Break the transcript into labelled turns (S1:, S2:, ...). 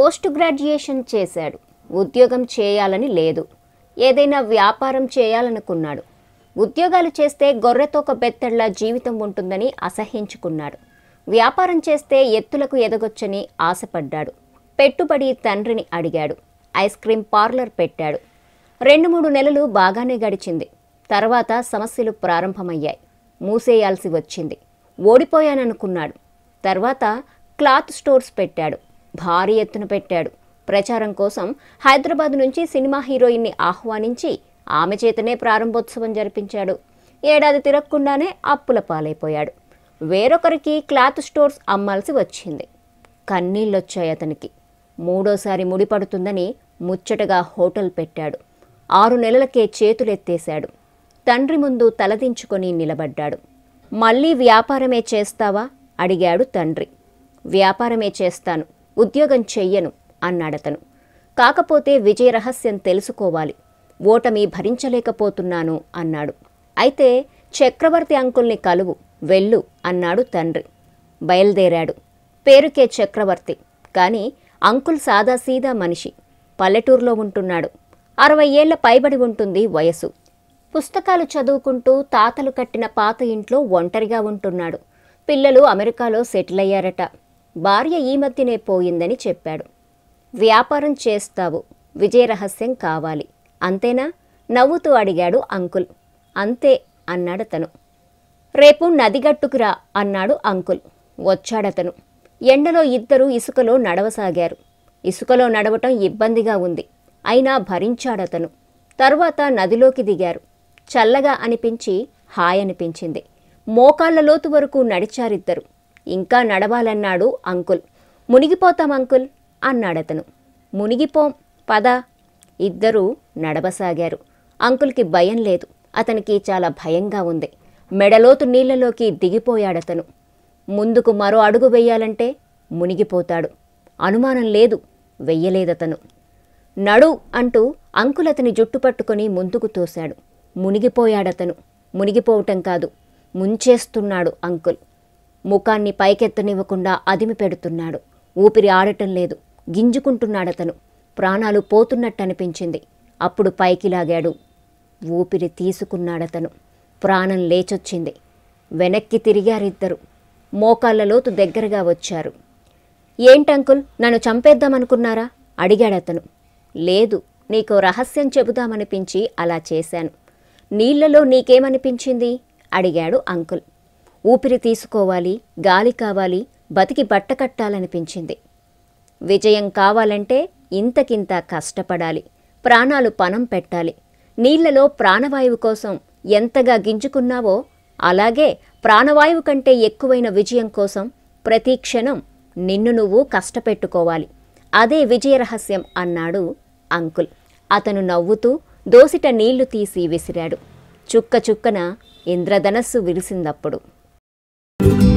S1: Post graduation చేశాడు. ఉద్యోగం చేయాలని లేదు. ఏదైనా వ్యాపారం చేయాలనుకున్నాడు. ఉద్యోగాలు చేస్తే గొర్రెతోక బెత్తళ్ళ జీవితం ఉంటుందని అసహ్యించుకున్నాడు. వ్యాపారం చేస్తే ఎత్తులకు ఎదగొచ్చని ఆశపడ్డాడు. పెట్టుబడి తండ్రిని అడిగాడు. ఐస్ క్రీం పార్లర్ పెట్టాడు. రెండు మూడు నెలలు బాగానే గడిచింది. తర్వాత సమస్యలు ప్రారంభమయ్యాయి. మూసేయాల్సి వచ్చింది. ఓడిపోయాననుకున్నాడు. తర్వాత క్లాత్ స్టోర్స్ పెట్టాడు. భారీ ఎత్తున పెట్టాడు. ప్రచారం కోసం హైదరాబాద్ నుంచి సినిమా హీరోయిన్ని ఆహ్వానించి ఆమె చేతనే ప్రారంభోత్సవం జరిపించాడు. ఏడాది తిరగకుండానే అప్పుల పాలైపోయాడు. వేరొకరికి క్లాత్ స్టోర్స్ అమ్మాల్సి వచ్చింది. కన్నీళ్ళొచ్చాయి అతనికి. మూడోసారి ముడిపడుతుందని ముచ్చటగా హోటల్ పెట్టాడు. ఆరు నెలలకే చేతులెత్తేశాడు. తండ్రి ముందు తలదించుకొని నిలబడ్డాడు. మళ్ళీ వ్యాపారమే చేస్తావా? అడిగాడు తండ్రి. వ్యాపారమే చేస్తాను. ఉద్యోగం చెయ్యను అన్నాడతను. కాకపోతే విజయ రహస్యం తెలుసుకోవాలి. ఓటమి భరించలేకపోతున్నాను అన్నాడు. అయితే చక్రవర్తి అంకుల్ని కలువు వెళ్ళు అన్నాడు తండ్రి. బయలుదేరాడు. పేరుకే చక్రవర్తి. కానీ అంకుల్ సాదాసీదా మనిషి. పల్లెటూరులో ఉంటున్నాడు. అరవై ఏళ్ళ పైబడి ఉంటుంది వయసు పుస్తకాలు చదువుకుంటూ తాతలు కట్టిన పాత ఇంట్లో ఒంటరిగా ఉంటున్నాడు. పిల్లలు అమెరికాలో సెటిల్ అయ్యారట. భార్య ఈ మధ్యనే పోయిందని చెప్పాడు. వ్యాపారం చేస్తావు విజయ రహస్యం కావాలి. అంతేనా? నవ్వుతూ అడిగాడు అంకుల్. అంతే అన్నాడతను రేపు నదిగట్టుకురా అన్నాడు అంకుల్. వచ్చాడతను. ఎండలో ఇద్దరూ ఇసుకలో నడవసాగారు. ఇసుకలో నడవటం ఇబ్బందిగా ఉంది. అయినా భరించాడతను. తరువాత నదిలోకి దిగారు. చల్లగా అనిపించి హాయ్ అనిపించింది మోకాళ్ళ లోతు వరకు నడిచారిద్దరు. ఇంకా నడవాలన్నాడు అంకుల్. మునిగిపోతాం అంకుల్ అన్నాడతను. మునిగిపోం పద. ఇద్దరూ నడవసాగారు. అంకుల్కి భయం లేదు. అతనికి చాలా భయంగా ఉంది. మెడలోతు నీళ్ళలోకి దిగిపోయాడతను. ముందుకు మరో అడుగు వెయ్యాలంటే మునిగిపోతాడు. అనుమానం లేదు వెయ్యలేదతను. నడు అంటూ అంకులతని జుట్టు పట్టుకొని ముందుకు తోశాడు. మునిగిపోయాడతను. మునిగిపోవటం కాదు ముంచేస్తున్నాడు అంకుల్. ముఖాన్ని పైకెత్తనివ్వకుండా అదిమి పెడుతున్నాడు. ఊపిరి ఆడటం లేదు. గింజుకుంటున్నాడతను. ప్రాణాలు పోతున్నట్టనిపించింది. అప్పుడు పైకి లాగాడు. ఊపిరి తీసుకున్నాడతను. ప్రాణం లేచొచ్చింది. వెనక్కి తిరిగారిద్దరు. మోకాళ్ళలోతు దగ్గరగా వచ్చారు. ఏంటంకుల్ నన్ను చంపేద్దామనుకున్నారా? అడిగాడతను. లేదు. నీకో రహస్యం చెబుదామనిపించి అలా చేశాను. నీళ్ళలో నీకేమనిపించింది? అడిగాడు అంకుల్. ఊపిరి తీసుకోవాలి గాలి కావాలి బతికి బట్ట కట్టాలనిపించింది. విజయం కావాలంటే ఇంతకింత కష్టపడాలి ప్రాణాలు పణం పెట్టాలి. నీళ్ళలో ప్రాణవాయువు కోసం ఎంతగా గింజుకున్నావో అలాగే ప్రాణవాయువు కంటే ఎక్కువైన విజయం కోసం ప్రతి క్షణం నిన్ను నువ్వు కష్టపెట్టుకోవాలి. అదే విజయ రహస్యం అన్నాడు అంకుల్. అతను నవ్వుతూ దోసిట నీళ్ళు తీసి విసిరాడు. చుక్క చుక్కన ఇంద్రధనస్సు విరిసిందప్పుడు. thank you.